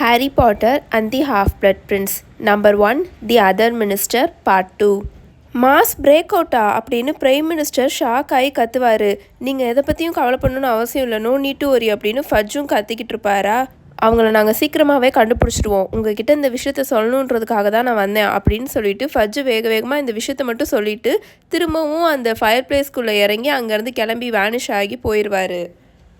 Harry Potter and the Half Blood Prince number one the other minister part two mass break அவுட்டா அப்படின்னு prime minister shock ஆகி கத்துவார். நீங்கள் எதை பற்றியும் கவலை பண்ணணும்னு அவசியம் இல்லை. நோ நீட்டு ஒரி அப்படின்னு ஃபஜ்ஜும் கத்திக்கிட்டு இருப்பாரா? அவங்கள நாங்கள் சீக்கிரமாகவே கண்டுபிடிச்சிடுவோம் உங்ககிட்ட இந்த விஷயத்த சொல்லணுன்றதுக்காக தான் நான் வந்தேன் அப்படின்னு சொல்லிட்டு ஃபஜ்ஜு வேக வேகமாக இந்த விஷயத்த மட்டும் சொல்லிட்டு திரும்பவும் அந்த ஃபயர் பிளேஸ்க்குள்ளே இறங்கி அங்கேருந்து கிளம்பி வேனிஷ் ஆகி போயிடுவார்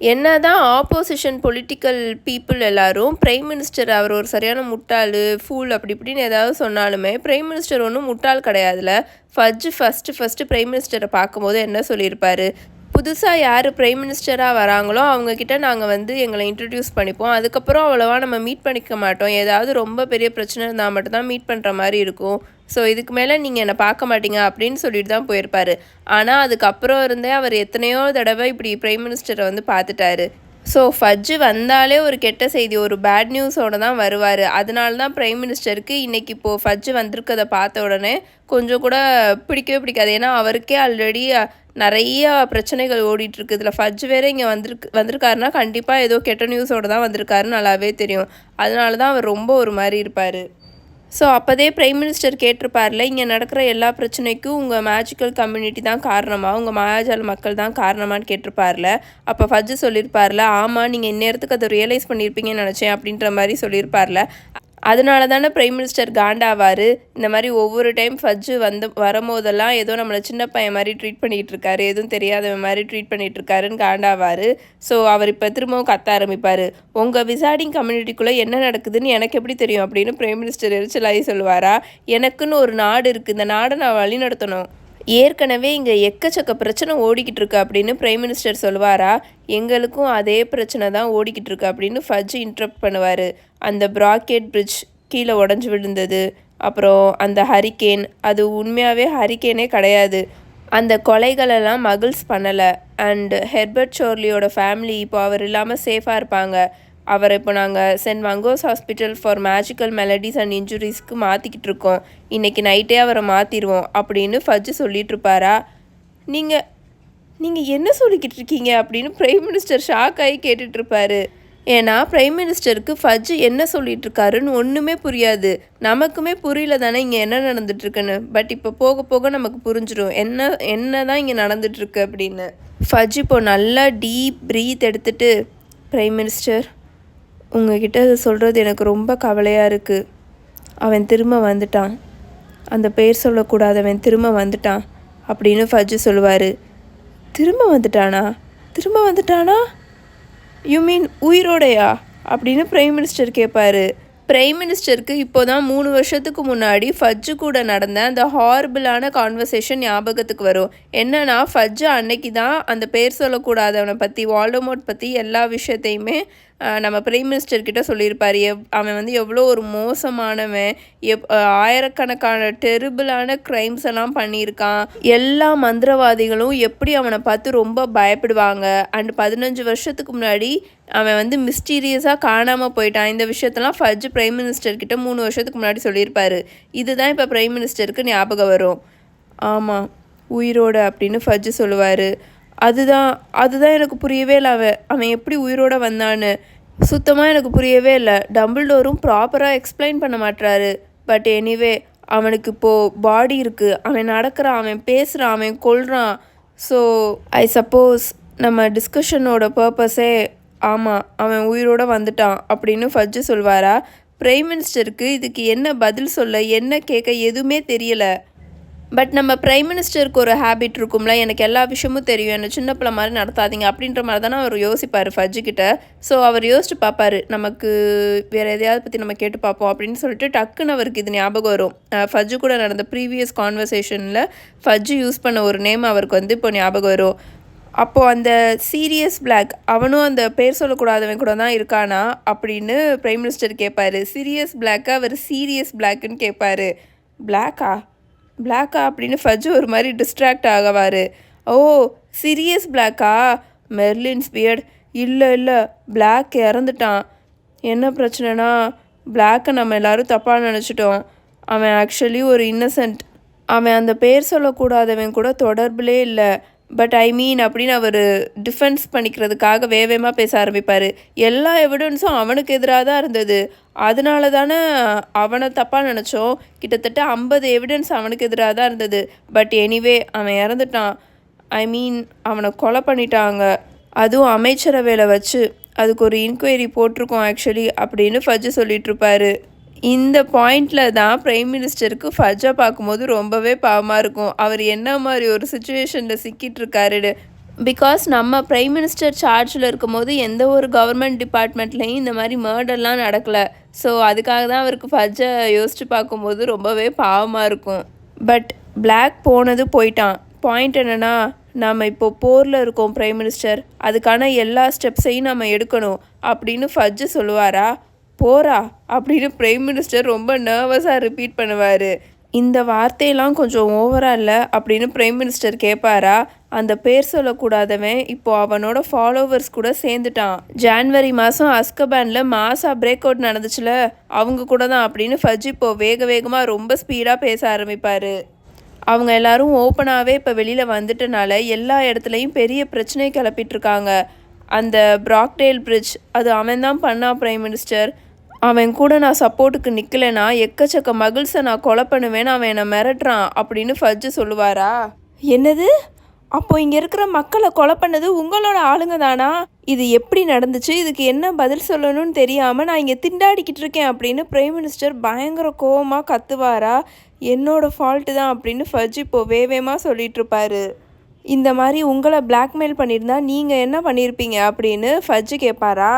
என்ன தான் ஆப்போசிஷன் பொலிட்டிக்கல் பீப்புள் எல்லாரும் பிரைம் மினிஸ்டர் அவர் ஒரு சரியான முட்டாள் ஃபூல் அப்படி இப்படின்னு ஏதாவது சொன்னாலுமே பிரைம் மினிஸ்டர் ஒன்றும் முட்டாள் கிடையாதுல. ஃபஜ்ஜு ஃபஸ்ட்டு ஃபஸ்ட்டு பிரைம் மினிஸ்டரை பார்க்கும்போது என்ன சொல்லியிருப்பாரு? புதுசாக யார் பிரைம் மினிஸ்டராக வராங்களோ அவங்கக்கிட்ட நாங்கள் வந்து எங்களை இன்ட்ரடியூஸ் பண்ணிப்போம். அதுக்கப்புறம் அவ்வளோவா நம்ம மீட் பண்ணிக்க மாட்டோம். ஏதாவது ரொம்ப பெரிய பிரச்சனை இருந்தால் மட்டும்தான் மீட் பண்ணுற மாதிரி இருக்கும். ஸோ இதுக்கு மேலே நீங்கள் என்னை பார்க்க மாட்டீங்க அப்படின்னு சொல்லிட்டு தான் போயிருப்பார். ஆனால் அதுக்கப்புறம் இருந்தே அவர் எத்தனையோ தடவை இப்படி பிரைம் மினிஸ்டரை வந்து பார்த்துட்டாரு. ஸோ ஃபஜ்ஜு வந்தாலே ஒரு கெட்ட செய்தி ஒரு பேட் நியூஸோட தான் வருவார். அதனால தான் பிரைம் மினிஸ்டருக்கு இன்றைக்கி இப்போது ஃபஜ்ஜு வந்திருக்கதை பார்த்த உடனே கொஞ்சம் கூட பிடிக்கவே பிடிக்காது. ஏன்னா அவருக்கே ஆல்ரெடி நிறைய பிரச்சனைகள் ஓடிட்டுருக்கு இதில் ஃபஜ் வேறு இங்கே வந்திருக்கு வந்திருக்காருன்னா கண்டிப்பாக ஏதோ கெட்ட நியூஸோட தான் வந்திருக்காருன்னு நல்லாவே தெரியும். அதனால தான் அவர் ரொம்ப ஒரு மாதிரி இருப்பார். ஸோ அப்போதே பிரைம் மினிஸ்டர் கேட்டிருப்பார்ல இங்கே நடக்கிற எல்லா பிரச்சனைக்கும் உங்கள் மேஜிக்கல் கம்யூனிட்டி தான் காரணமா உங்கள் மாயாஜால மக்கள் தான் காரணமான்னு கேட்டிருப்பார்ல. அப்போ ஃபஜ்ஜு சொல்லியிருப்பார்ல ஆமாம் நீங்கள் இந்நேரத்துக்கு அதை ரியலைஸ் பண்ணியிருப்பீங்கன்னு நினச்சேன் அப்படின்ற மாதிரி சொல்லியிருப்பார்ல அதனால தானே பிரைம் மினிஸ்டர் காண்டாவார். இந்த மாதிரி ஒவ்வொரு டைம் ஃபஜ்ஜு வந்து வரும்போதெல்லாம் ஏதோ நம்மளை சின்ன பையன் மாதிரி ட்ரீட் பண்ணிகிட்டு இருக்காரு. எதுவும் தெரியாத மாதிரி ட்ரீட் பண்ணிகிட்டு இருக்காருன்னு காண்டாவார். ஸோ அவர் இப்போ திரும்பவும் கத்த ஆரம்பிப்பார். உங்கள் விசாடிங் கம்யூனிட்டிக்குள்ளே என்ன நடக்குதுன்னு எனக்கு எப்படி தெரியும்? அப்படின்னு பிரைம் மினிஸ்டர் எரிச்சலாகி சொல்லுவாரா? எனக்குன்னு ஒரு நாடு இருக்குது இந்த நாடை நான் வழி நடத்தணும். ஏற்கனவே இங்கே எக்கச்சக்க பிரச்சனை ஓடிக்கிட்டு இருக்கு. அப்படின்னு பிரைம் மினிஸ்டர் சொல்லுவாரா? எங்களுக்கும் அதே பிரச்சனை தான் ஓடிக்கிட்டு இருக்கு. அப்படின்னு ஃபஜ் இன்ட்ரப்ட் பண்ணுவார். அந்த ப்ராக்கெட் பிரிட்ஜ் கீழே உடஞ்சி விழுந்தது. அப்புறம் அந்த ஹரிக்கேன் அது உண்மையாகவே ஹரிக்கேனே கிடையாது. அந்த கொலைகளெல்லாம் மகிழ்ஸ் பண்ணலை. அண்ட் ஹெர்பர்ட் சோர்லியோட ஃபேமிலி இப்போ அவர் இல்லாமல் சேஃபாக இருப்பாங்க. அவரை இப்போ நாங்கள் Saint Mungo's hospital for magical maladies and இன்ஜுரிஸ்க்கு மாற்றிக்கிட்டு இருக்கோம். இன்றைக்கி நைட்டே அவரை மாற்றிடுவோம் அப்படின்னு ஃபஜ்ஜு சொல்லிட்டு இருப்பாரா? நீங்கள் நீங்கள் என்ன சொல்லிக்கிட்டு இருக்கீங்க அப்படின்னு பிரைம் மினிஸ்டர் ஷாக் ஆகி கேட்டுட்ருப்பாரு ஏன்னா பிரைம் மினிஸ்டருக்கு ஃபஜ்ஜு என்ன சொல்லிட்டு இருக்காருன்னு ஒன்றுமே புரியாது. நமக்குமே புரியல தானே இங்கே என்ன நடந்துட்டுருக்குன்னு. பட் இப்போ போக போக நமக்கு புரிஞ்சிடும் என்ன என்ன தான் இங்கே நடந்துட்டுருக்கு அப்படின்னு. ஃபஜ் இப்போ நல்லா டீப் ப்ரீத் எடுத்துட்டு பிரைம் மினிஸ்டர் உங்ககிட்ட சொல்கிறது எனக்கு ரொம்ப கவலையாக இருக்குது அவன் திரும்ப வந்துட்டான். அந்த பேர் சொல்லக்கூடாதவன் திரும்ப வந்துட்டான் அப்படின்னு ஃபஜ்ஜு சொல்லுவார். திரும்ப வந்துட்டானா? திரும்ப வந்துட்டானா? யூ மீன் உயிரோடையா? அப்படின்னு பிரைம் மினிஸ்டர் கேட்பாரு பிரைம் மினிஸ்டருக்கு இப்போ தான் மூணு வருஷத்துக்கு முன்னாடி ஃபஜ்ஜு கூட நடந்த அந்த ஹார்பிளான கான்வர்சேஷன் ஞாபகத்துக்கு வரும். என்னன்னா ஃபஜ்ஜு அன்னைக்கு தான் அந்த பேர் சொல்லக்கூடாதவனை பற்றி வால்டமோட் பற்றி எல்லா விஷயத்தையுமே நம்ம பிரைம் மினிஸ்டர்கிட்ட சொல்லியிருப்பார். எவ் அவன் வந்து எவ்வளோ ஒரு மோசமானவன் எப் ஆயிரக்கணக்கான டெரிபிளான க்ரைம்ஸ் எல்லாம் பண்ணியிருக்கான். எல்லா மந்திரவாதிகளும் எப்படி அவனை பார்த்து ரொம்ப பயப்படுவாங்க. அண்ட் பதினஞ்சு வருஷத்துக்கு முன்னாடி அவன் வந்து மிஸ்டீரியஸாக காணாமல் போயிட்டான். இந்த விஷயத்தெல்லாம் ஃபஜ் பிரைம் மினிஸ்டர்கிட்ட மூணு வருஷத்துக்கு முன்னாடி சொல்லியிருப்பாரு. இதுதான் இப்போ பிரைம் மினிஸ்டருக்கு ஞாபகம் வரும். ஆமாம் உயிரோடு அப்படின்னு ஃபஜ்ஜு சொல்லுவார். அதுதான் அதுதான் எனக்கு புரியவே இல்லை அவன் அவன் எப்படி உயிரோடு வந்தான்னு. சுத்தமாக எனக்கு புரியவே இல்லை. டோரும் ப்ராப்பராக எக்ஸ்பிளைன் பண்ண மாட்டுறாரு பட் எனிவே அவனுக்கு இப்போது பாடி இருக்குது அவன் நடக்கிறான் அவன் பேசுகிறான் அவன் கொள்கிறான் ஸோ ஐ சப்போஸ் நம்ம டிஸ்கஷனோட பர்பஸே ஆமாம் அவன் உயிரோடு வந்துட்டான் அப்படின்னு ஃபஜ்ஜு சொல்வாரா? பிரைம் மினிஸ்டருக்கு இதுக்கு என்ன பதில் சொல்ல என்ன கேட்க எதுவுமே தெரியலை. பட் நம்ம ப்ரைம் மினிஸ்டருக்கு ஒரு ஹேபிட் இருக்கும்ல எனக்கு எல்லா விஷயமும் தெரியும் என்னை சின்ன பிள்ளை மாதிரி நடத்தாதீங்க அப்படின்ற மாதிரி தானே அவர் யோசிப்பார் ஃபஜ்ஜுக்கிட்ட ஸோ அவர் யோசிச்சு பார்ப்பாரு நமக்கு வேறு எதையாவது பற்றி நம்ம கேட்டு பார்ப்போம் அப்படின்னு சொல்லிட்டு டக்குன்னு அவருக்கு இது ஞாபகம் வரும். ஃபஜ்ஜு கூட நடந்த ப்ரீவியஸ் கான்வர்சேஷனில் ஃபஜ்ஜு யூஸ் பண்ண ஒரு நேம் அவருக்கு வந்து இப்போ ஞாபகம் வரும். அப்போது அந்த சீரியஸ் பிளாக் அவனும் அந்த பேர் சொல்லக்கூடாதவன் கூட தான் இருக்கானா அப்படின்னு பிரைம் மினிஸ்டர் கேட்பார் சீரியஸ் பிளாக்கா அவர் சீரியஸ் பிளாக்குன்னு கேட்பாரு பிளாக்கா பிளாக்கா அப்படின்னு ஃபஜ் ஒரு மாதிரி டிஸ்ட்ராக்ட் ஆகவார். ஓ சீரியஸ் பிளாக்கா மெர்லின்ஸ் பியர்ட் இல்லை இல்லை பிளாக் இறந்துட்டான். என்ன பிரச்சனைனா பிளாக்கை நம்ம எல்லோரும் தப்பாக நினச்சிட்டோம். அவன் ஆக்சுவலி ஒரு இன்னசென்ட் அவன் அந்த பேர் சொல்லக்கூடாதவன் கூட தொடர்பிலே இல்லை. பட் ஐ மீன் அப்படின்னு அவர் டிஃபென்ஸ் பண்ணிக்கிறதுக்காக வேகமாக பேச ஆரம்பிப்பார். எல்லா எவிடன்ஸும் அவனுக்கு எதிராக தான் இருந்தது. அதனால தானே அவனை தப்பாக நினச்சோம். கிட்டத்தட்ட ஐம்பது எவிடன்ஸ் அவனுக்கு எதிராக தான் இருந்தது. பட் எனிவே அவன் இறந்துட்டான். ஐ மீன் அவனை கொலை பண்ணிட்டாங்க. அதுவும் அமைச்சரவையில் வச்சு. அதுக்கு ஒரு இன்கொயரி போட்டிருக்கோம் ஆக்சுவலி அப்படின்னு ஃபஜ்ஜு சொல்லிகிட்ருப்பாரு இந்த பாயிண்டில் தான் பிரைம் மினிஸ்டருக்கு ஃபஜ்ஜா பார்க்கும்போது ரொம்பவே பாவமாக இருக்கும். அவர் என்ன மாதிரி ஒரு சுச்சுவேஷனில் சிக்கிட்டு இருக்காரு பிகாஸ் நம்ம பிரைம் மினிஸ்டர் சார்ஜில் இருக்கும்போது எந்த ஒரு கவர்மெண்ட் டிபார்ட்மெண்ட்லேயும் இந்த மாதிரி மர்டர்லாம் நடக்கலை. ஸோ அதுக்காக தான் அவருக்கு ஃபஜ்ஜை யோசித்து பார்க்கும்போது ரொம்பவே பாவமாக இருக்கும். பட் பிளாக் போனது போயிட்டான். பாயிண்ட் என்னென்னா நாம் இப்போ போரில் இருக்கோம் பிரைம் மினிஸ்டர் அதுக்கான எல்லா ஸ்டெப்ஸையும் நம்ம எடுக்கணும். அப்படின்னு ஃபஜ்ஜு சொல்லுவாரா? போறா அப்படின்னு பிரைம் மினிஸ்டர் ரொம்ப நர்வஸாக ரிப்பீட் பண்ணுவார். இந்த வார்த்தையெல்லாம் கொஞ்சம் ஓவரா இல்லை அப்படின்னு பிரைம் மினிஸ்டர் கேட்பாரா அந்த பேர் சொல்லக்கூடாதவன் இப்போ அவனோட ஃபாலோவர்ஸ் கூட சேர்ந்துட்டான். ஜான்வரி மாதம் அஸ்கபேனில் மாசா பிரேக் அவுட் நடந்துச்சுல அவங்க கூட தான் அப்படின்னு ஃபஜ் இப்போ வேக வேகமாக ரொம்ப ஸ்பீடாக பேச ஆரம்பிப்பார். அவங்க எல்லாரும் ஓப்பனாகவே இப்போ வெளியில் வந்துட்டனால எல்லா இடத்துலையும் பெரிய பிரச்சனை கிளப்பிட்டு இருக்காங்க. அந்த பிராக்டேல் பிரிட்ஜ் அது அவன் தான் பண்ணான் பிரைம் மினிஸ்டர் அவன் கூட நான் சப்போர்ட்டுக்கு நிற்கலைன்னா எக்கச்சக்க மகிழ்ஸை நான் கொலை பண்ணுவேன்னு அவன் என்னை மிரட்டுறான் அப்படின்னு ஃபஜ்ஜு சொல்லுவாரா? என்னது? அப்போ இங்கே இருக்கிற மக்களை கொலை பண்ணது உங்களோட ஆளுங்க தானா? இது எப்படி நடந்துச்சு? இதுக்கு என்ன பதில் சொல்லணும்னு தெரியாமல் நான் இங்கே திண்டாடிக்கிட்டு இருக்கேன் அப்படின்னு பிரைம் மினிஸ்டர் பயங்கர கோபமாக கத்துவாரா? என்னோடய ஃபால்ட்டு தான் அப்படின்னு ஃபஜ் இப்போ வேவேமாக சொல்லிகிட்ருப்பாரு இந்த மாதிரி உங்களை பிளாக்மெயில் பண்ணியிருந்தா நீங்கள் என்ன பண்ணியிருப்பீங்க அப்படின்னு ஃபஜ்ஜு கேட்பாரா?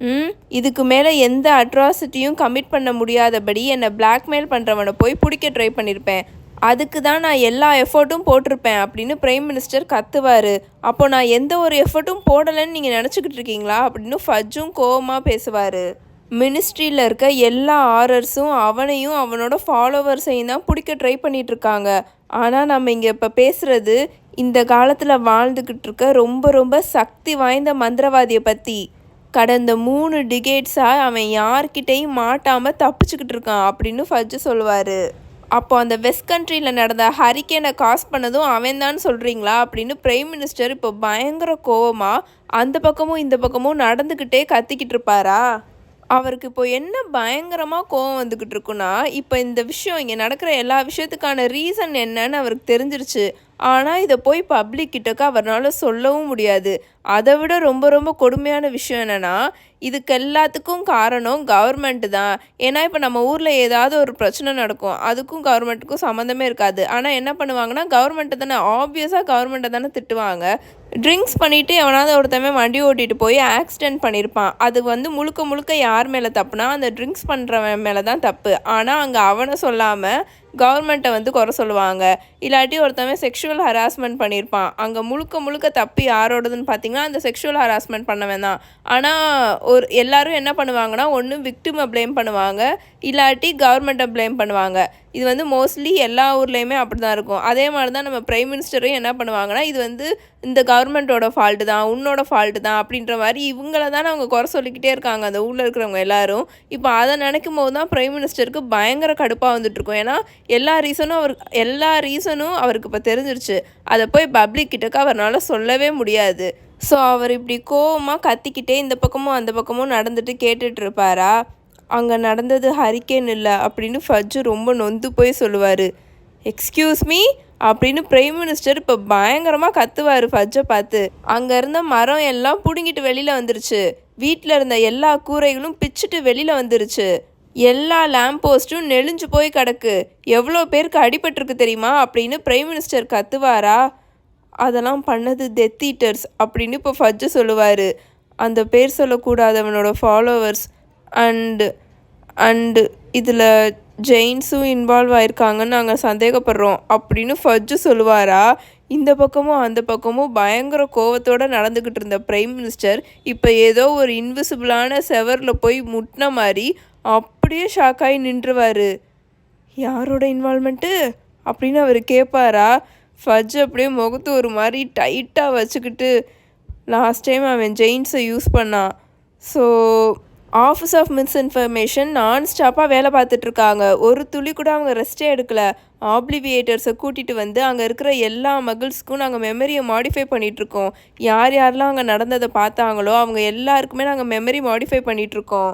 ம்? இதுக்கு மேலே எந்த அட்ராசிட்டியும் கமிட் பண்ண முடியாதபடி என்னை பிளாக்மெயில் பண்ணுறவனை போய் பிடிக்க ட்ரை பண்ணியிருப்பேன் அதுக்கு தான் நான் எல்லா எஃபர்ட்டும் போட்டிருப்பேன் அப்படின்னு பிரைம் மினிஸ்டர் கத்துவார். அப்போ நான் எந்த ஒரு எஃபர்ட்டும் போடலைன்னு நீங்கள் நினச்சிக்கிட்டு இருக்கீங்களா? அப்படின்னு ஃபஜ்ஜும் கோபமாக பேசுவார். மினிஸ்ட்ரியில் இருக்க எல்லா ஆரர்ஸும் அவனையும் அவனோட ஃபாலோவர்ஸையும் தான் பிடிக்க ட்ரை பண்ணிகிட்ருக்காங்க ஆனால் நம்ம இங்கே இப்போ பேசுகிறது இந்த காலத்தில் வாழ்ந்துக்கிட்டு இருக்க ரொம்ப ரொம்ப சக்தி வாய்ந்த மந்திரவாதியை பற்றி கடந்த மூணு டிகேட்ஸாக அவன் யார்கிட்டையும் மாட்டாமல் தப்பிச்சுக்கிட்டு இருக்கான் அப்படின்னு ஃபஜ்ஜு சொல்லுவார். அப்போ அந்த வெஸ்ட் கண்ட்ரியில் நடந்த ஹரிக்கேனை காஸ் பண்ணதும் அவன் தான் சொல்கிறீங்களா அப்படின்னு பிரைம் மினிஸ்டர் இப்போ பயங்கர கோவமாக அந்த பக்கமும் இந்த பக்கமும் நடந்துக்கிட்டே கத்திக்கிட்டு இருப்பாரா? அவருக்கு இப்போ என்ன பயங்கரமாக கோவம் வந்துக்கிட்டு இருக்குன்னா இப்போ இந்த விஷயம் இங்கே நடக்கிற எல்லா விஷயத்துக்கான ரீசன் என்னன்னு அவருக்கு தெரிஞ்சிருச்சு. ஆனால் இதை போய் பப்ளிக் கிட்டக்க அவரால் சொல்லவும் முடியாது. அதை விட ரொம்ப ரொம்ப கொடுமையான விஷயம் என்னென்னா இதுக்கு எல்லாத்துக்கும் காரணம் கவர்மெண்ட்டு தான். ஏன்னா இப்போ நம்ம ஊரில் ஏதாவது ஒரு பிரச்சனை நடக்கும் அதுக்கும் கவர்மெண்ட்டுக்கும் சம்மந்தமே இருக்காது. ஆனால் என்ன பண்ணுவாங்கன்னா கவர்மெண்ட்டை தானே ஆப்வியஸாக கவர்மெண்ட்டை தானே திட்டுவாங்க. ட்ரிங்க்ஸ் பண்ணிவிட்டு எவனாவது ஒருத்தவன் வண்டி ஓட்டிகிட்டு போய் ஆக்சிடென்ட் பண்ணியிருப்பான் அது வந்து முழுக்க முழுக்க யார் மேலே தப்புனா அந்த ட்ரிங்க்ஸ் பண்ணுறவன் மேலே தான் தப்பு. ஆனால் அங்கே அவனை சொல்லாமல் கவர்மெண்ட்டை வந்து குறை சொல்லுவாங்க. இல்லாட்டி ஒருத்தவன் செக்ஷுவல் ஹராஸ்மெண்ட் பண்ணியிருப்பான் அங்கே முழுக்க முழுக்க தப்பு யாரோடதுன்னு பார்த்தீங்கன்னா அந்த செக்ஷுவல் ஹராஸ்மெண்ட் பண்ணவன் தான். ஆனால் ஒரு எல்லாரும் என்ன பண்ணுவாங்கன்னா ஒன்று விக்டிமை ப்ளேம் பண்ணுவாங்க. இல்லாட்டி கவர்மெண்ட்டை ப்ளேம் பண்ணுவாங்க. இது வந்து மோஸ்ட்லி எல்லா ஊர்லேயுமே அப்படி தான் இருக்கும். அதே மாதிரி தான் நம்ம பிரைம் மினிஸ்டரும் என்ன பண்ணுவாங்கன்னா இது வந்து இந்த கவர்மெண்ட்டோட ஃபால்ட்டு தான் உன்னோட ஃபால்ட்டு தான் அப்படின்ற மாதிரி இவங்கள தான் அவங்க குறை சொல்லிக்கிட்டே இருக்காங்க. அந்த ஊரில் இருக்கிறவங்க எல்லாரும். இப்போ அதை நினைக்கும் போது தான் பிரைம் மினிஸ்டருக்கு பயங்கர கடுப்பாக வந்துட்டுருக்கும் ஏன்னா எல்லா ரீசனும் அவர் எல்லா ரீசனும் அவருக்கு இப்போ தெரிஞ்சிருச்சு. அதை போய் பப்ளிக் கிட்டக்க அவரால் சொல்லவே முடியாது. ஸோ அவர் இப்படி கோவமாக கத்திக்கிட்டே இந்த பக்கமும் அந்த பக்கமும் நடந்துட்டு கேட்டுட்டு இருப்பாரா? அங்கே நடந்தது ஹரிக்கேன் இல்லை அப்படின்னு ஃபஜ்ஜு ரொம்ப நொந்து போய் சொல்லுவார். எக்ஸ்கியூஸ் மீ அப்படின்னு பிரைம் மினிஸ்டர் இப்போ பயங்கரமாக கத்துவார் ஃபஜ்ஜை பார்த்து. அங்கே இருந்த மரம் எல்லாம் பிடுங்கிட்டு வெளியில் வந்துருச்சு. வீட்டில் இருந்த எல்லா கூரைகளும் பிச்சுட்டு வெளியில் வந்துருச்சு. எல்லா லேம்ப் போஸ்ட்டும் நெளிஞ்சு போய் கிடக்கு. எவ்வளோ பேருக்கு அடிபட்டிருக்கு தெரியுமா? அப்படின்னு பிரைம் மினிஸ்டர் கத்துவாரா? அதெல்லாம் பண்ணது டெத் ஈட்டர்ஸ் அப்படின்னு இப்போ ஃபஜ்ஜு சொல்லுவார். அந்த பேர் சொல்லக்கூடாதவனோட ஃபாலோவர்ஸ் அண்டு அண்டு இதில் ஜெயின்ஸும் இன்வால்வ் ஆயிருக்காங்கன்னு நாங்கள் சந்தேகப்படுறோம் அப்படின்னு ஃபஜ்ஜு சொல்லுவாரா? இந்த பக்கமும் அந்த பக்கமும் பயங்கர கோவத்தோடு நடந்துக்கிட்டு இருந்த பிரைம் மினிஸ்டர் இப்போ ஏதோ ஒரு இன்விசிபிளான செவரில் போய் முட்டின மாதிரி அப்படியே ஷாக்காகி நின்றுவார். யாரோட இன்வால்மெண்ட்டு அப்படின்னு அவர் கேட்பாரா ஃபஜ் அப்படியே முகத்து ஒரு மாதிரி டைட்டாக வச்சுக்கிட்டு லாஸ்ட் டைம் அவன் ஜெயின்ஸை யூஸ் பண்ணான் ஸோ ஆஃபீஸ் ஆஃப் மிஸ்இன்ஃபர்மேஷன் நான் ஸ்டாப்பாக வேலை பார்த்துட்ருக்காங்க ஒரு துளி கூட அவங்க ரெஸ்ட்டே எடுக்கல. ஆப்ளிவியேட்டர்ஸை கூட்டிகிட்டு வந்து அங்கே இருக்கிற எல்லா மகிள்ஸ்க்கும் நாங்கள் மெமரியை மாடிஃபை பண்ணிகிட்ருக்கோம் யார் யாரெல்லாம் அங்கே நடந்ததை பார்த்தாங்களோ அவங்க எல்லாருக்குமே நாங்கள் மெமரி மாடிஃபை பண்ணிகிட்ருக்கோம்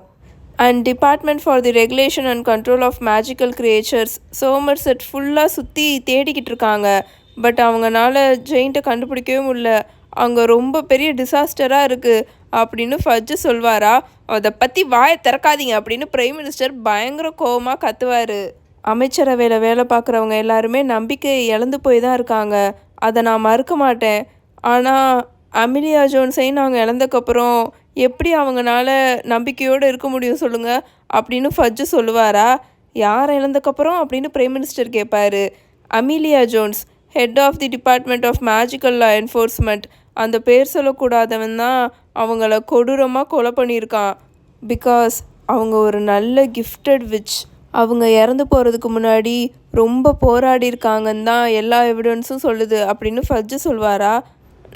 and department for the regulation and control of magical creatures Somerset ஃபுல்லாக சுற்றி தேடிக்கிட்டு இருக்காங்க பட் அவங்கனால ஜெயிண்ட்டை கண்டுபிடிக்கவே முடியல அங்கே ரொம்ப பெரிய டிசாஸ்டராக இருக்குது அப்படின்னு ஃபஜ்ஜு சொல்வாரா அதை பற்றி வாயை திறக்காதீங்க அப்படின்னு பிரைம் மினிஸ்டர் பயங்கர கோவமாக கத்துவார் அமைச்சரவையில் வேலை பார்க்குறவங்க எல்லாருமே நம்பிக்கையை இழந்து போய் தான் இருக்காங்க அதை நான் மறுக்க மாட்டேன் ஆனால் அமிலியா ஜோன்ஸையும் நாங்கள் இழந்தக்கப்புறம் எப்படி அவங்களால நம்பிக்கையோடு இருக்க முடியும் சொல்லுங்கள் அப்படின்னு ஃபஜ்ஜு சொல்லுவாரா? யார் இழந்தக்கப்புறம்? அப்படின்னு பிரைம் மினிஸ்டர் கேட்பார் Amelia Jones head of the department of magical law enforcement அந்த பேர் சொல்லக்கூடாதவன் தான் அவங்கள கொடூரமாக கொலை பண்ணியிருக்கான். பிகாஸ் அவங்க ஒரு நல்ல கிஃப்டட் விச் அவங்க இறந்து போகிறதுக்கு முன்னாடி ரொம்ப போராடி இருக்காங்கன்னு தான் எல்லா எவிடன்ஸும் சொல்லுது அப்படின்னு ஃபஜ்ஜு சொல்வாரா?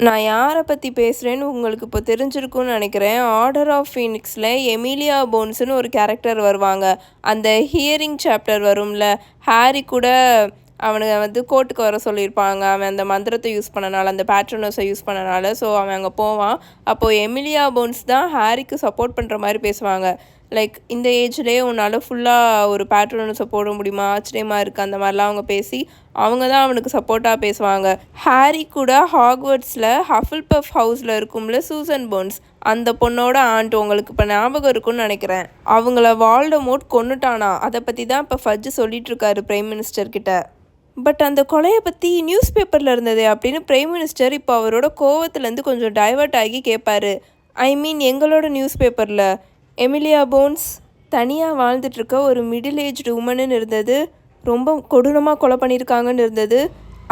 நான் யாரை பற்றி பேசுகிறேன்னு உங்களுக்கு இப்போ தெரிஞ்சிருக்கும்னு நினைக்கிறேன். ஆர்டர் ஆஃப் ஃபீனிக்ஸில் எமிலியா போன்ஸ்னு ஒரு கேரக்டர் வருவாங்க. அந்த ஹியரிங் சாப்டர் வரும்ல ஹாரி கூட அவனுங்க வந்து கோர்ட்டுக்கு வர சொல்லியிருப்பாங்க. அவன் அந்த மந்திரத்தை யூஸ் பண்ணனால அந்த பேட்ரனஸை யூஸ் பண்ணனால ஸோ அவன் அங்கே போவான். அப்போது எமிலியா போன்ஸ் தான் ஹாரிக்கு சப்போர்ட் பண்ணுற மாதிரி பேசுவாங்க. லைக் இந்த ஏஜ்லேயே உன்னால் ஃபுல்லாக ஒரு பேட்ரனஸை போட முடியுமா? ஆச்சரியமாக இருக்குது அந்த மாதிரிலாம் அவங்க பேசி அவங்க தான் அவனுக்கு சப்போர்ட்டாக பேசுவாங்க. ஹாரி கூட ஹாக்வர்ட்ஸில் ஹஃபில் பஃப் ஹவுஸில் இருக்கும்ல சூசன் போன்ஸ் அந்த பொண்ணோட ஆண்ட் உங்களுக்கு இப்போ ஞாபகம் இருக்கும்னு நினைக்கிறேன். அவங்கள வால்ட மோட் கொண்டுட்டானா அதை பற்றி தான் இப்போ ஃபஜ்ஜு சொல்லிட்டு இருக்காரு பிரைம் மினிஸ்டர் கிட்ட. பட் அந்த கொலையை பற்றி நியூஸ் பேப்பரில் இருந்தது அப்படின்னு பிரைம் மினிஸ்டர் இப்போ அவரோட கோவத்துலேருந்து கொஞ்சம் டைவர்ட் ஆகி கேட்பாரு ஐ மீன் எங்களோட நியூஸ் பேப்பரில் எமிலியா போன்ஸ் தனியாக வாழ்ந்துட்டுருக்க ஒரு மிடில் ஏஜ்டு உமனுன்னு இருந்தது. ரொம்ப கொடூரமாக கொலை பண்ணியிருக்காங்கன்னு இருந்தது.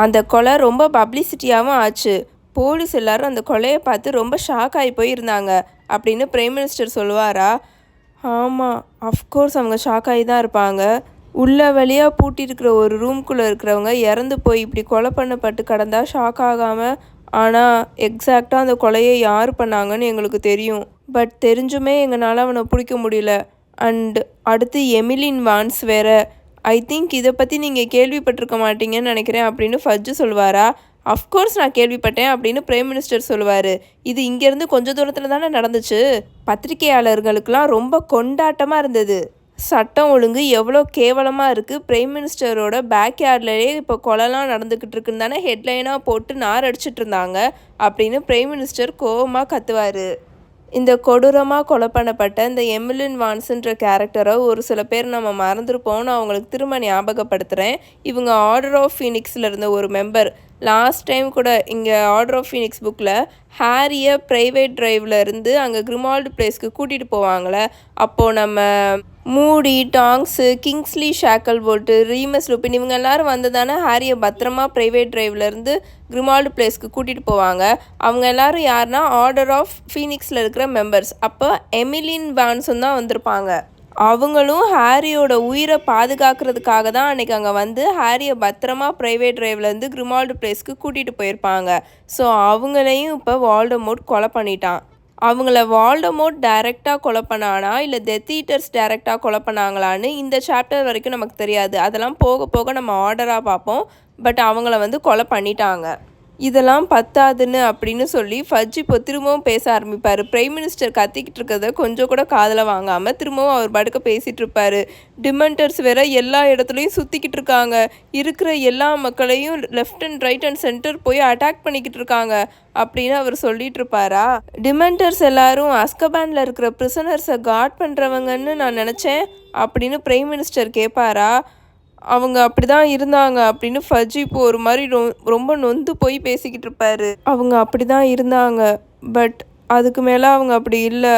அந்த கொலை ரொம்ப பப்ளிசிட்டியாகவும் ஆச்சு. போலீஸ் எல்லாரும் அந்த கொலையை பார்த்து ரொம்ப ஷாக் ஆகி போயிருந்தாங்க அப்படின்னு பிரைம் மினிஸ்டர் சொல்லுவாரா? ஆமாம் அஃப்கோர்ஸ் அவங்க ஷாக் ஆகி தான் இருப்பாங்க. உள்ள வழியாக பூட்டியிருக்கிற ஒரு ரூம்குள்ளே இருக்கிறவங்க இறந்து போய் இப்படி கொலை பண்ணப்பட்டு கடந்தால் ஷாக் ஆகாமல் ஆனால் எக்ஸாக்டாக அந்த கொலையை யார் பண்ணாங்கன்னு எங்களுக்கு தெரியும். பட் தெரிஞ்சுமே எங்களால் அவனை பிடிக்க முடியல. அண்ட் அடுத்து எமிலின் வான்ஸ் வேற. ஐ திங்க் இதை பற்றி நீங்கள் கேள்விப்பட்டிருக்க மாட்டீங்கன்னு நினைக்கிறேன் அப்படின்னு ஃபஜ்ஜு சொல்லுவாரா அஃப்கோர்ஸ் நான் கேள்விப்பட்டேன் அப்படின்னு பிரைம் மினிஸ்டர் சொல்லுவார் இது இங்கேருந்து கொஞ்ச தூரத்தில் தானே நடந்துச்சு. பத்திரிகையாளர்களுக்கெல்லாம் ரொம்ப கொண்டாட்டமாக இருந்தது. சட்டம் ஒழுங்கு எவ்வளோ கேவலமாக இருக்குது பிரைம் மினிஸ்டரோட பேக் யார்ட்லேயே இப்போ கொலைலாம் நடந்துக்கிட்டு இருக்குன்னு தானே ஹெட்லைனாக போட்டு நார் அடிச்சிட்டு இருந்தாங்க அப்படின்னு பிரைம் மினிஸ்டர் கோவமாக கத்துவார். இந்த கொடூரமாக கொலை பண்ணப்பட்ட இந்த எமிலின் வான்ஸுன்ற கேரக்டரை ஒரு சில பேர் நம்ம மறந்துருப்போம்னு அவங்களுக்கு திரும்ப ஞாபகப்படுத்துகிறேன் இவங்க ஆர்டர் ஆஃப் ஃபீனிக்ஸில் இருந்த ஒரு மெம்பர் லாஸ்ட் டைம் கூட இங்கே ஆர்டர் ஆஃப் ஃபீனிக்ஸ் புக்கில் ஹாரியை ப்ரைவேட் ட்ரைவில் இருந்து அங்கே கிரிமால்டு பிளேஸ்க்கு கூட்டிகிட்டு போவாங்களே அப்போது நம்ம Moody Tonks Kingsley Shacklebolt Remus Lupin இவங்க எல்லாரும் வந்து தானே ஹாரியை பத்திரமா ப்ரைவேட் ட்ரைவ்லேருந்து கிரிமால்டு பிளேஸ்க்கு கூட்டிகிட்டு போவாங்க. அவங்க எல்லாரும் யாருன்னா ஆர்டர் ஆஃப் ஃபீனிக்ஸில் இருக்கிற மெம்பர்ஸ் அப்போ எமிலின் பான்ஸும் தான் வந்திருப்பாங்க. அவங்களும் ஹாரியோட உயிரை பாதுகாக்கிறதுக்காக தான் அன்றைக்கி அங்கே வந்து ஹாரியை பத்திரமா ப்ரைவேட் ட்ரைவ்லேருந்து கிரிமால்டு பிளேஸ்க்கு கூட்டிகிட்டு போயிருப்பாங்க. ஸோ அவங்களையும் இப்போ வால்டமோட் கொலை பண்ணிட்டான். அவங்கள வால்டமோட் டைரெக்டாக கொலை பண்ணானா? இல்லை டெத் ஈட்டர்ஸ் டைரெக்டாக கொலை பண்ணாங்களான்னு இந்த சாப்டர் வரைக்கும் நமக்கு தெரியாது. அதெல்லாம் போக போக நம்ம ஆர்டராக பார்ப்போம். பட் அவங்கள வந்து கொலை பண்ணிட்டாங்க. இதெல்லாம் பத்தாதுன்னு அப்படின்னு சொல்லி ஃபஜ் இப்போ திரும்பவும் பேச ஆரம்பிப்பார். பிரைம் மினிஸ்டர் கத்திக்கிட்டு இருக்கிறத கொஞ்சம் கூட காதில் வாங்காமல் திரும்பவும் அவர் படுக்க பேசிகிட்டு இருப்பார். டிமெண்டர்ஸ் வேற எல்லா இடத்துலையும் சுற்றிக்கிட்டு இருக்காங்க. இருக்கிற எல்லா மக்களையும் left and right and centre போய் அட்டாக் பண்ணிக்கிட்டு இருக்காங்க அப்படின்னு அவர் சொல்லிட்டு இருப்பாரா? டிமெண்டர்ஸ் எல்லாரும் அஸ்கபேண்டில் இருக்கிற பிரிசனர்ஸை காட் பண்ணுறவங்கன்னு நான் நினச்சேன் அப்படின்னு பிரைம் மினிஸ்டர் கேட்பாரா அவங்க அப்படி தான் இருந்தாங்க அப்படின்னு ஃபஜ்ஜி இப்போ ஒரு மாதிரி ரொ ரொம்ப நொந்து போய் பேசிக்கிட்டு இருப்பாரு. அவங்க அப்படி தான் இருந்தாங்க. பட் அதுக்கு மேலே அவங்க அப்படி இல்லை.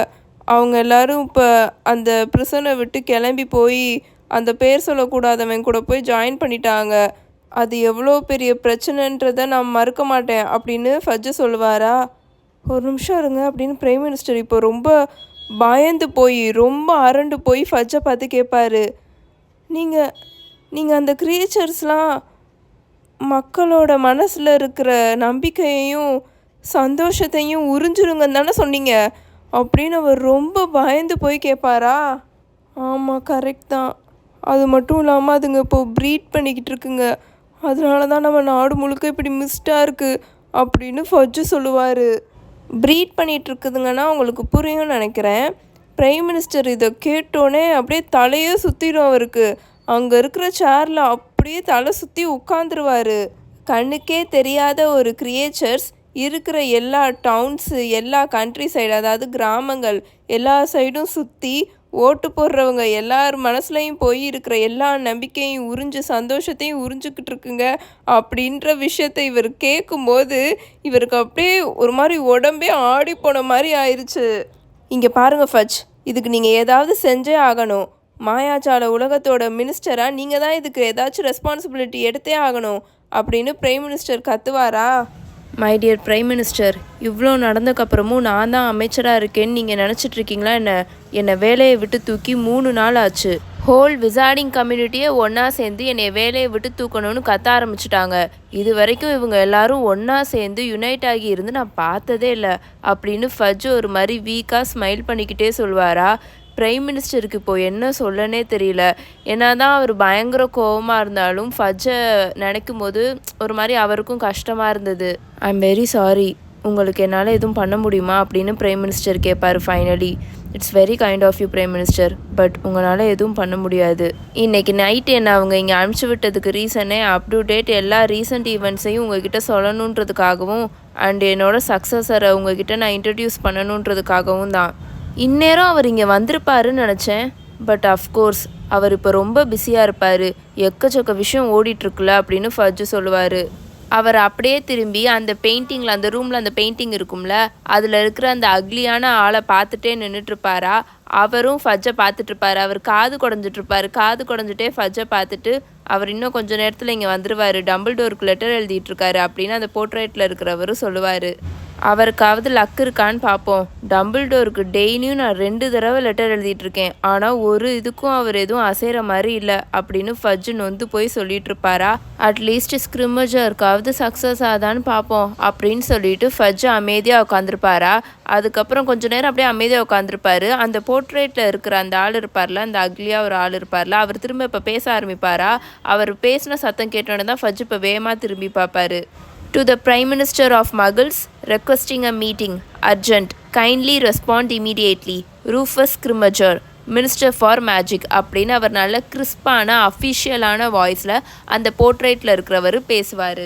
அவங்க எல்லாரும் இப்போ அந்த ப்ரிசனை விட்டு கிளம்பி போய் அந்த பேர் சொல்லக்கூடாதவன் கூட போய் ஜாயின் பண்ணிட்டாங்க. அது எவ்வளோ பெரிய பிரச்சனைன்றதை நான் மறுக்க மாட்டேன் அப்படின்னு ஃபஜ்ஜு சொல்லுவாரா? ஒரு நிமிஷம் இருங்க அப்படின்னு பிரைம் மினிஸ்டர் இப்போ ரொம்ப பயந்து போய் ரொம்ப அரண்டு போய் ஃபஜ்ஜை பார்த்து கேட்பாரு நீங்கள் நீங்கள் அந்த க்ரியேச்சர்ஸ்லாம் மக்களோட மனசில் இருக்கிற நம்பிக்கையையும் சந்தோஷத்தையும் உறிஞ்சிருங்கன்னு தானே சொன்னீங்க. அப்படின்னு அவர் ரொம்ப பயந்து போய் கேட்பாரா ஆமாம் கரெக்ட் தான். அது மட்டும் இல்லாமல் அதுங்க இப்போது ப்ரீட் பண்ணிக்கிட்டு இருக்குங்க. அதனால தான் நம்ம நாடு முழுக்க இப்படி மிஸ்டாக இருக்குது அப்படின்னு ஃபஜ்ஜு சொல்லுவார். ப்ரீட் பண்ணிகிட்டு இருக்குதுங்கன்னா உங்களுக்கு புரியும்னு நினைக்கிறேன். பிரைம் மினிஸ்டர் இதை கேட்டோன்னே அப்படியே தலையே சுற்றிடும் அவருக்கு. அங்கே இருக்கிற சேரில் அப்படியே தலை சுற்றி உட்காந்துருவார் கண்ணுக்கே தெரியாத ஒரு கிரியேச்சர்ஸ் இருக்கிற எல்லா டவுன்ஸு எல்லா கண்ட்ரி சைடு அதாவது கிராமங்கள் எல்லா சைடும் சுற்றி ஓட்டு போடுறவங்க எல்லார் மனசுலையும் போய் இருக்கிற எல்லா நம்பிக்கையும் உறிஞ்சு சந்தோஷத்தையும் உறிஞ்சிக்கிட்டு இருக்குங்க அப்படின்ற விஷயத்தை இவர் கேட்கும்போது இவருக்கு அப்படியே ஒரு மாதிரி உடம்பே ஆடி போன மாதிரி ஆயிடுச்சு இங்கே பாருங்கள் ஃபஜ் இதுக்கு நீங்கள் ஏதாவது செஞ்சே ஆகணும். மாயாஜால உலகத்தோட மினிஸ்டராக நீங்கள் தான் இதுக்கு ஏதாச்சும் ரெஸ்பான்சிபிலிட்டி எடுத்தே ஆகணும் அப்படின்னு பிரைம் மினிஸ்டர் கத்துவாரா? மை டியர் பிரைம் மினிஸ்டர் இவ்வளோ நடந்ததுக்கப்புறமும் நான் தான் அமைச்சராக இருக்கேன்னு நீங்கள் நினச்சிட்டு இருக்கீங்களா என்ன? என்னை வேலையை விட்டு தூக்கி மூணு நாள் ஆச்சு. ஹோல் விசார்டிங் கம்யூனிட்டியே ஒன்றா சேர்ந்து என்னை வேலையை விட்டு தூக்கணும்னு கத்த ஆரம்பிச்சிட்டாங்க. இது வரைக்கும் இவங்க எல்லாரும் ஒன்றா சேர்ந்து யுனைட் ஆகி இருந்து நான் பார்த்ததே இல்லை. அப்படின்னு ஃபஜ் ஒரு மாதிரி வீக்காக ஸ்மைல் பண்ணிக்கிட்டே சொல்வாரா? பிரைம் மினிஸ்டருக்கு இப்போ என்ன சொல்லனே தெரியல. ஏன்னா தான் அவர் பயங்கர கோவமாக இருந்தாலும் ஃபஜ்ஜை நினைக்கும் போது ஒரு மாதிரி அவருக்கும் கஷ்டமாக இருந்தது. ஐ எம் வெரி சாரி உங்களுக்கு என்னால் எதுவும் பண்ண முடியுமா? அப்படின்னு பிரைம் மினிஸ்டர் கேட்பார் finally it's very kind of you prime minister but உங்களால் எதுவும் பண்ண முடியாது. இன்னைக்கு நைட் என்ன அவங்க இங்கே அனுப்பிச்சி விட்டதுக்கு ரீசனே அப் டு டேட் எல்லா ரீசெண்ட் ஈவெண்ட்ஸையும் உங்ககிட்ட சொல்லணுன்றதுக்காகவும் அண்ட் என்னோட சக்ஸஸரை உங்ககிட்ட நான் இன்ட்ரடியூஸ் பண்ணணுன்றதுக்காகவும் தான். இந்நேரம் அவர் இங்கே வந்திருப்பாருன்னு நினச்சேன். பட் அஃப்கோர்ஸ் அவர் இப்போ ரொம்ப பிஸியாக இருப்பார். எக்கச்சக்க விஷயம் ஓடிட்டுருக்குல அப்படின்னு ஃபர்ஜு சொல்லுவார். அவர் அப்படியே திரும்பி அந்த பெயிண்டிங்கில் அந்த ரூமில் அந்த பெயிண்டிங் இருக்கும்ல அதில் இருக்கிற அந்த அக்லியான ஆளை பார்த்துட்டே நின்றுட்டுருப்பாரா அவரும் ஃபஜ்ஜை பார்த்துட்ருப்பாரு அவர் காது குடஞ்சிட்ருப்பாரு காது குடஞ்சிட்டே ஃபஜ்ஜை பார்த்துட்டு அவர் இன்னும் கொஞ்சம் நேரத்தில் இங்கே வந்துடுவார் டபுள் டோருக்கு லெட்டர் எழுதிட்டுருக்காரு அப்படின்னு அந்த போர்ட்ரேட்டில் இருக்கிறவரும் சொல்லுவார். அவருக்காவது லக் இருக்கான்னு பார்ப்போம். டம்பிள் டோருக்கு டெய்லியும் நான் ரெண்டு தடவை லெட்டர் எழுதிட்டு இருக்கேன் ஆனால் ஒரு இதுக்கும் அவர் எதுவும் அசைகிற மாதிரி இல்லை அப்படின்னு ஃபஜ்ஜு நொந்து போய் சொல்லிட்டு இருப்பாரா அட்லீஸ்ட் ஸ்கிரிமஜருக்காவது சக்ஸஸ் ஆதான்னு பார்ப்போம் அப்படின்னு சொல்லிட்டு ஃபஜ்ஜு அமைதியாக உட்காந்துருப்பாரா அதுக்கப்புறம் கொஞ்ச நேரம் அப்படியே அமைதியாக உட்காந்துருப்பாரு அந்த போர்ட்ரேட்டில் இருக்கிற அந்த ஆள் இருப்பார்ல அந்த அக்லியாக ஒரு ஆள் இருப்பார்ல அவர் திரும்ப இப்போ பேச ஆரம்பிப்பாரா? அவர் பேசின சத்தம் கேட்டோன்னே தான் ஃபஜ் இப்போ வேகமாக திரும்பி பார்ப்பாரு. To the prime minister of muggles requesting a meeting urgent kindly respond immediately Rufus Scrimgeour minister for magic அப்படின்னு அவர் நல்ல கிறிஸ்பான அஃபிஷியலான வாய்ஸில் அந்த போர்ட்ரேட்டில் இருக்கிறவர் பேசுவார்.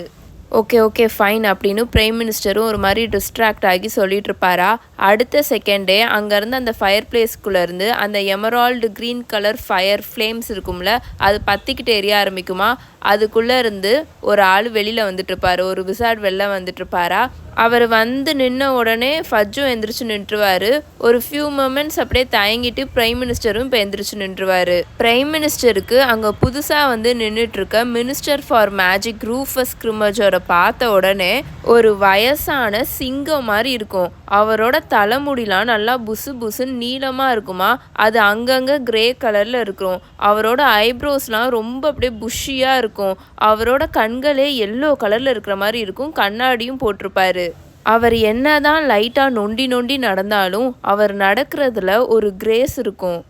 ஓகே ஓகே ஃபைன் அப்படின்னு பிரைம் மினிஸ்டரும் ஒரு மாதிரி டிஸ்ட்ராக்ட் ஆகி சொல்லிட்டு இருப்பாரா? அடுத்த செகண்டே அங்கேருந்து அந்த ஃபயர் பிளேஸ்க்குள்ளேருந்து அந்த emerald green colour fire flames இருக்கும்ல அது பற்றிக்கிட்டு எரிய ஆரம்பிக்குமா? அதுக்குள்ளே இருந்து ஒரு ஆள் வெளியில் வந்துட்டுருப்பார். ஒரு விசார்ட் வெளில வந்துட்டுருப்பாரா? அவர் வந்து நின்ன உடனே ஃபஜ்ஜும் எந்திரிச்சு நின்றுவார். ஒரு ஃபியூ மூமெண்ட்ஸ் அப்படியே தயங்கிட்டு பிரைம் மினிஸ்டரும் இப்போ எந்திரிச்சு நின்றுவார். பிரைம் மினிஸ்டருக்கு அங்கே புதுசாக வந்து நின்றுட்டுருக்க மினிஸ்டர் ஃபார் மேஜிக் ரூஃபஸ் கிரிமஜோரை பார்த்த உடனே ஒரு வயசான சிங்கம் மாதிரி இருக்கும். அவரோட தலைமுடிலாம் நல்லா புசு புசுன்னு நீளமாக இருக்குமா? அது அங்கங்கே கிரே கலரில் இருக்கும். அவரோட ஐப்ரோஸ்லாம் ரொம்ப அப்படியே புஷ்ஷியாக இருக்கும். இருக்கும். அவரோட கண்களே எல்லோ கலரில் இருக்கிற மாதிரி இருக்கும். கண்ணாடியும் போட்டிருப்பாரு. அவர் என்னதான் லைட்டாக நொண்டி நொண்டி நடந்தாலும் அவர் நடக்கிறதுல ஒரு கிரேஸ் இருக்கும்.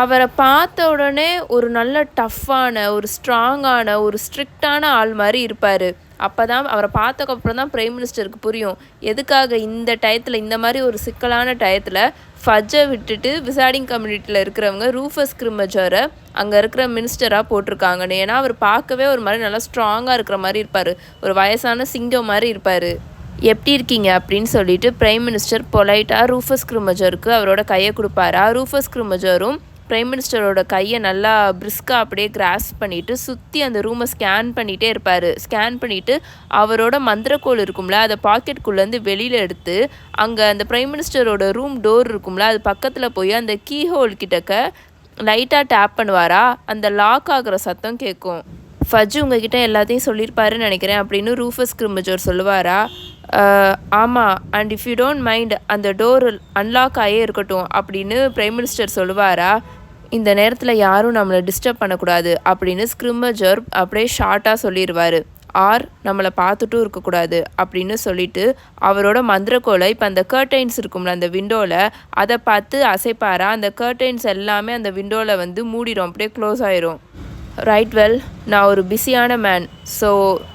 அவரை பார்த்த உடனே ஒரு நல்ல டஃப்பான ஒரு ஸ்ட்ராங்கான ஒரு ஸ்ட்ரிக்டான ஆள் மாதிரி இருப்பார். அப்போ தான் அவரை பார்த்தக்கப்புறம் தான் பிரைம் மினிஸ்டருக்கு புரியும். எதுக்காக இந்த டயத்தில் இந்த மாதிரி ஒரு சிக்கலான டயத்தில் ஃபஜ்ஜை விட்டுட்டு விசாடிங் கம்யூனிட்டியில் இருக்கிறவங்க ரூஃபஸ் கிரிமஜரை அங்கே இருக்கிற மினிஸ்டராக போட்டிருக்காங்கன்னு. ஏன்னா அவர் பார்க்கவே ஒரு மாதிரி நல்லா ஸ்ட்ராங்காக இருக்கிற மாதிரி இருப்பார். ஒரு வயசான சிங்கம் மாதிரி இருப்பார். எப்படி இருக்கீங்க? அப்படின்னு சொல்லிட்டு பிரைம் மினிஸ்டர் பொலைட்டாக ரூஃபஸ் கிரிமஜருக்கு அவரோட கையை கொடுப்பாரா. ரூஃபஸ் கிரிமஜரும் பிரைம் மினிஸ்டரோட கையை நல்லா பிரிஸ்காக அப்படியே கிராஸ் பண்ணிவிட்டு சுற்றி அந்த ரூமை ஸ்கேன் பண்ணிகிட்டே இருப்பார். ஸ்கேன் பண்ணிவிட்டு அவரோட மந்திரக்கோள் இருக்கும்ல அதை பாக்கெட்குள்ளேருந்து வெளியில் எடுத்து அங்கே அந்த பிரைம் மினிஸ்டரோட ரூம் டோர் இருக்கும்ல அது பக்கத்தில் போய் அந்த கீ ஹோல் கிட்டக்க லைட்டாக டேப் பண்ணுவாரா? அந்த லாக் ஆகிற சத்தம் கேட்கும் ஃபஜ்ஜு உங்ககிட்ட எல்லாத்தையும் சொல்லியிருப்பாருன்னு நினைக்கிறேன் அப்படின்னு ரூஃபஸ் கிரிமஜோர் சொல்லுவாரா? ஆமாம் and if you don't mind அந்த டோர் அன்லாக் ஆகியே இருக்கட்டும் அப்படின்னு பிரைம் மினிஸ்டர் சொல்லுவாரா? இந்த நேரத்தில் யாரும் நம்மளை டிஸ்டர்ப் பண்ணக்கூடாது அப்படின்னு ஸ்கிரிம்மஜர் அப்படியே ஷார்ட்டாக சொல்லிடுவார் ஆர் நம்மளை பார்த்துட்டும் இருக்கக்கூடாது அப்படின்னு சொல்லிட்டு அவரோட மந்திரக்கோலை இப்போ அந்த கர்டைன்ஸ் இருக்கும்ல அந்த விண்டோவில் அதை பார்த்து அசைப்பாரா? அந்த கர்டைன்ஸ் எல்லாமே அந்த விண்டோவில் வந்து மூடிடும் அப்படியே க்ளோஸ் ஆயிரும். ரைட் வெல் நான் ஒரு பிஸியான மேன் ஸோ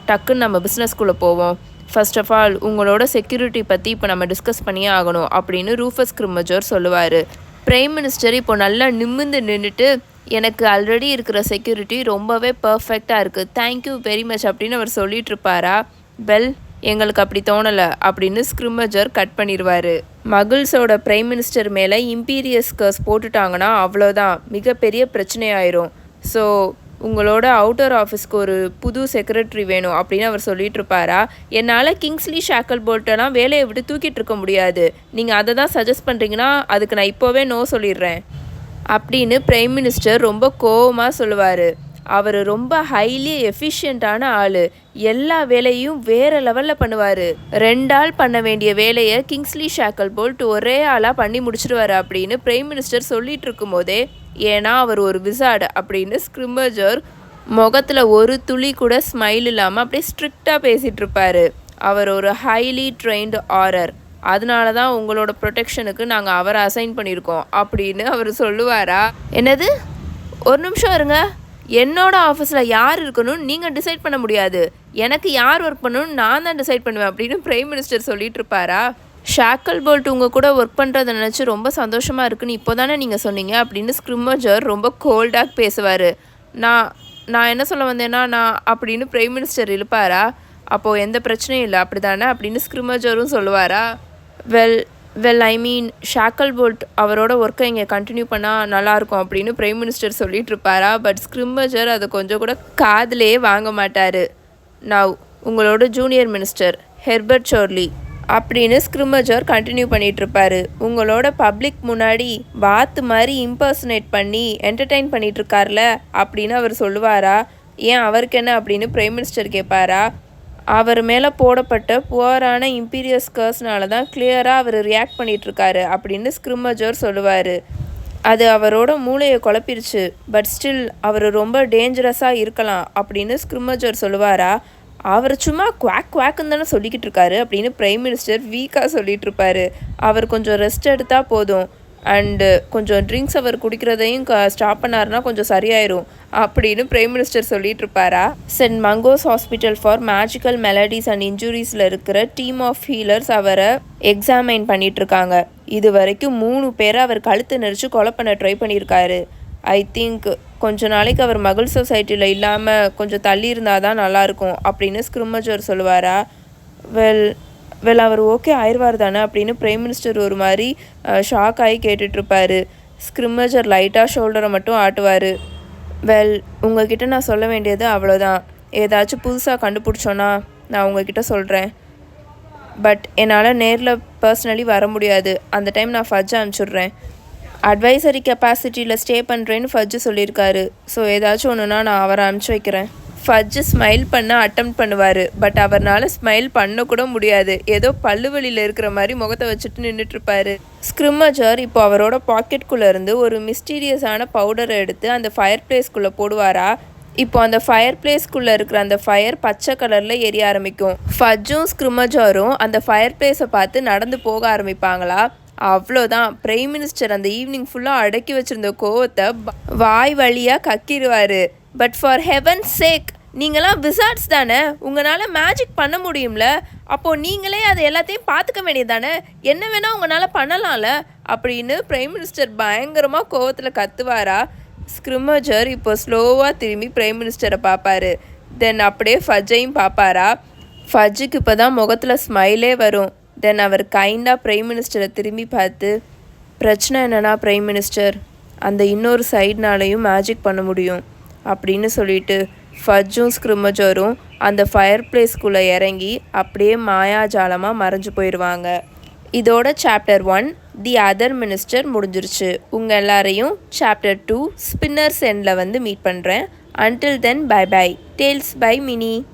டக்குன்னு நம்ம பிஸ்னஸ்குள்ளே போவோம். ஃபர்ஸ்ட் ஆஃப் ஆல் உங்களோட செக்யூரிட்டி பற்றி இப்போ நம்ம டிஸ்கஸ் பண்ணியே ஆகணும் அப்படின்னு ரூஃபஸ் கிரிமஜோர் சொல்லுவார். பிரைம் மினிஸ்டர் இப்போ நல்லா நிமிர்ந்து நின்றுட்டு எனக்கு ஆல்ரெடி இருக்கிற செக்யூரிட்டி ரொம்பவே பர்ஃபெக்டாக இருக்குது தேங்க்யூ வெரி மச் அப்படின்னு அவர் சொல்லிட்டு இருப்பாரா? வெல் எங்களுக்கு அப்படி தோணலை அப்படின்னு ஸ்கிரிமஜர் கட் பண்ணிடுவார் மகிள்ஸோட பிரைம் மினிஸ்டர் மேலே இம்பீரியஸ் கர்ஸ் போட்டுட்டாங்கன்னா அவ்வளோதான் மிகப்பெரிய பிரச்சனையாயிரும். ஸோ உங்களோட அவுட்டர் ஆஃபீஸ்க்கு ஒரு புது செக்ரட்டரி வேணும் அப்படின்னு அவர் சொல்லிட்டு இருப்பாரா என்னால் கிங்ஸ்லி ஷாக்கல் போல்ட்டெல்லாம் வேலையை விட்டு தூக்கிட்டு இருக்க முடியாது. நீங்கள் அதை தான் சஜஸ்ட் பண்ணுறீங்கன்னா அதுக்கு நான் இப்போவே நோ சொல்லிடுறேன். அப்படின்னு பிரைம் மினிஸ்டர் ரொம்ப கோவமாக சொல்லுவார். அவர் ரொம்ப ஹைலி எஃபிஷியண்ட்டான ஆள். எல்லா வேலையும் வேறு லெவலில் பண்ணுவார். ரெண்டு ஆள் பண்ண வேண்டிய வேலையை கிங்ஸ்லி ஷாக்கல் போல்ட் ஒரே ஆளாக பண்ணி முடிச்சிடுவார் அப்படின்னு பிரைம் மினிஸ்டர் சொல்லிட்டு இருக்கும்போதே ஏன்னா அவர் ஒரு விசாடு அப்படின்னு ஸ்க்ரிமஜர் முகத்தில் ஒரு துளி கூட ஸ்மைல் இல்லாமல் அப்படியே ஸ்ட்ரிக்டாக பேசிகிட்டு இருப்பார். அவர் ஒரு ஹைலி ட்ரெயின்டு ஆரர் அதனால தான் உங்களோட ப்ரொடெக்ஷனுக்கு நாங்கள் அவரை அசைன் பண்ணியிருக்கோம் அப்படின்னு அவர் சொல்லுவாரா? என்னது? ஒரு நிமிஷம் இருங்க. என்னோட ஆஃபீஸில் யார் இருக்கணும்னு நீங்கள் டிசைட் பண்ண முடியாது. எனக்கு யார் ஒர்க் பண்ணணும்னு நான் தான் டிசைட் பண்ணுவேன் அப்படின்னு பிரைம் மினிஸ்டர் சொல்லிட்டு இருப்பாரா? ஷாக்கல் போல்ட் உங்கள் கூட ஒர்க் பண்ணுறதை நினச்சி ரொம்ப சந்தோஷமாக இருக்குன்னு இப்போ தானே நீங்கள் சொன்னீங்க. அப்படின்னு ஸ்க்ரிமஜர் ரொம்ப கோல்டாக பேசுவார். நான் நான் என்ன சொல்ல வந்தேன்னா நான் அப்படின்னு பிரைம் மினிஸ்டர் இழுப்பாரா? அப்போது எந்த பிரச்சனையும் இல்லை. அப்படி தானே அப்படின்னு ஸ்க்ரிமஜரும் சொல்லுவாரா? Well well I mean Shacklebolt அவரோட ஒர்க்கை இங்கே கண்டினியூ பண்ணால் நல்லாயிருக்கும் அப்படின்னு பிரைம் மினிஸ்டர் சொல்லிட்டு இருப்பாரா? பட் ஸ்க்ரிமஜர் அதை கொஞ்சம் கூட காதிலே வாங்க மாட்டார். நவ் உங்களோட ஜூனியர் மினிஸ்டர் ஹெர்பர்ட் ஷோர்லி அப்படின்னு ஸ்க்ரிமஜர் கண்டினியூ பண்ணிட்டு இருப்பாரு உங்களோட பப்ளிக் முன்னாடி வாத்து மாதிரி இம்பர்சனேட் பண்ணி என்டர்டெயின் பண்ணிட்டு இருக்கார்ல அப்படின்னு அவர் சொல்லுவாரா? ஏன் அவருக்கு என்ன அப்படின்னு பிரைம் மினிஸ்டர் கேட்பாரா? அவர் மேலே போடப்பட்ட புவரான இம்பீரியஸ் கர்ஸ்னால தான் கிளியராக அவர் ரியாக்ட் பண்ணிட்டு இருக்காரு அப்படின்னு ஸ்க்ரிமஜர் சொல்லுவார். அது அவரோட மூளையை குழப்பிருச்சு. பட் ஸ்டில் அவர் ரொம்ப டேஞ்சரஸாக இருக்கலாம் அப்படின்னு ஸ்க்ரிமஜர் சொல்லுவாரா? அவர் சும்மா குவாக் குவாக்குன்னு தானே சொல்லிக்கிட்டு இருக்காரு. அப்படின்னு பிரைம் மினிஸ்டர் வீக்காக சொல்லிட்டு இருப்பாரு. அவர் கொஞ்சம் ரெஸ்ட் எடுத்தால் போதும். அண்டு கொஞ்சம் ட்ரிங்க்ஸ் அவர் குடிக்கிறதையும் ஸ்டாப் பண்ணாருன்னா கொஞ்சம் சரியாயிரும். அப்படின்னு பிரைம் மினிஸ்டர் சொல்லிட்டு இருப்பாரா? Saint Mungo's Hospital for Magical Maladies and இன்ஜுரிஸில் இருக்கிற டீம் ஆஃப் ஹீலர்ஸ் அவரை எக்ஸாமைன் பண்ணிட்டு இருக்காங்க. இது வரைக்கும் மூணு பேரை அவர் கழுத்து நெரிச்சு கொலை பண்ண ட்ரை பண்ணியிருக்காரு ஐ திங்க் கொஞ்ச நாளைக்கு அவர் மகள் சொசைட்டியில் இல்லாமல் கொஞ்சம் தள்ளி இருந்தால் தான் நல்லாயிருக்கும் அப்படின்னு ஸ்க்ரிமஜர் சொல்லுவாரா. வெல் வெல் அவர் ஓகே ஆயிடுவார் தானே அப்படின்னு பிரைம் மினிஸ்டர் ஒரு மாதிரி ஷாக் ஆகி கேட்டுட்ருப்பாரு ஸ்க்ரிமஜர் லைட்டாக ஷோல்டரை மட்டும் ஆட்டுவார். வெல் உங்ககிட்ட நான் சொல்ல வேண்டியது அவ்வளோதான் ஏதாச்சும் புதுசாக கண்டுபிடிச்சோன்னா நான் உங்ககிட்ட சொல்கிறேன் பட் என்னால் நேரில் பர்சனலி வர முடியாது. அந்த டைம் நான் ஃபஜ்ஜை அனுப்பிச்சுட்றேன். அட்வைசரி கெப்பாசிட்டியில் ஸ்டே பண்ணுறேன்னு ஃபஜ்ஜு சொல்லியிருக்காரு ஸோ ஏதாச்சும் ஒன்றுனா நான் அவரை அனுப்பிச்சி வைக்கிறேன். ஃபஜ்ஜு ஸ்மைல் பண்ண அட்டம் பண்ணுவார். பட் அவர்னால ஸ்மைல் பண்ணக்கூட முடியாது. ஏதோ பல்லுவலியில் இருக்கிற மாதிரி முகத்தை வச்சுட்டு நின்றுட்டுருப்பாரு ஸ்க்ரிம்மஜர் இப்போ அவரோட பாக்கெட்குள்ளே இருந்து ஒரு மிஸ்டீரியஸான பவுடரை எடுத்து அந்த ஃபயர் பிளேஸ்க்குள்ளே போடுவாரா? இப்போ அந்த ஃபயர் பிளேஸ்க்குள்ளே இருக்கிற அந்த ஃபயர் பச்சை கலரில் எரிய ஆரம்பிக்கும். ஃபஜ்ஜும் ஸ்க்ரிமஜரும் அந்த ஃபயர் பிளேஸை பார்த்து நடந்து போக ஆரம்பிப்பாங்களா? அவ்வளோதான். பிரைம் மினிஸ்டர் அந்த ஈவினிங் ஃபுல்லாக அடக்கி வச்சுருந்த கோவத்தை வாய் வழியாக கக்கிடுவார் பட் ஃபார் ஹெவன் சேக் நீங்களாம் விசார்ட்ஸ் தானே? உங்களால் மேஜிக் பண்ண முடியும்ல? அப்போது நீங்களே அதை எல்லாத்தையும் பார்த்துக்க வேண்டியது தானே என்ன வேணால் உங்களால் பண்ணலாம்ல? அப்படின்னு பிரைம் மினிஸ்டர் பயங்கரமாக கோவத்தில் கத்துவாரா? ஸ்க்ரிமஜர் இப்போ ஸ்லோவாக திரும்பி பிரைம் மினிஸ்டரை பார்ப்பாரு. தென் அப்படியே ஃபஜ்ஜையும் பார்ப்பாரா? ஃபஜ்ஜுக்கு இப்போ தான் முகத்தில் ஸ்மைலே வரும். தென் அவர் கைண்டாக பிரைம் மினிஸ்டரை திரும்பி பார்த்து பிரச்சனை என்னென்னா பிரைம் மினிஸ்டர் அந்த இன்னொரு சைட்னாலையும் மேஜிக் பண்ண முடியும் அப்படின்னு சொல்லிட்டு ஃபஜ்ஜும் ஸ்க்ரிமஜரும் அந்த ஃபயர் பிளேஸ்க்குள்ளே இறங்கி அப்படியே மாயாஜாலமாக மறைஞ்சு போயிடுவாங்க இதோட chapter one the other minister முடிஞ்சிருச்சு. உங்கள் எல்லாரையும் சாப்டர் டூ ஸ்பின்னர்ஸ் எண்டில் வந்து மீட் பண்ணுறேன் until then bye bye tales by mini